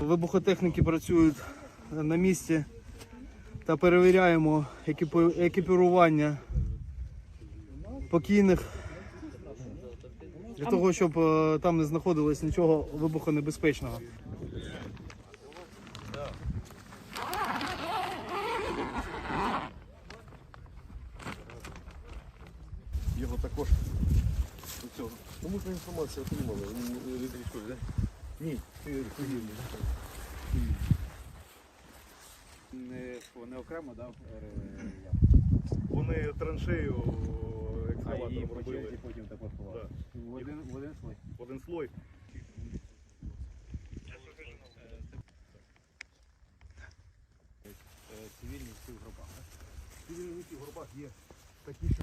Вибухотехніки працюють на місці та перевіряємо екіпірування покійних для того, щоб е, там не знаходилось нічого вибухонебезпечного. Його також у цього. Тому що інформація отримали. Він від військові, так? Ні, цивільний. Не, вони окремо, да? Вони траншею її екскаватором робили. черзі потім також ховали. В один, в один слой. В один слой. Цивільні в цих групах. Цивільники в горбах є такі, що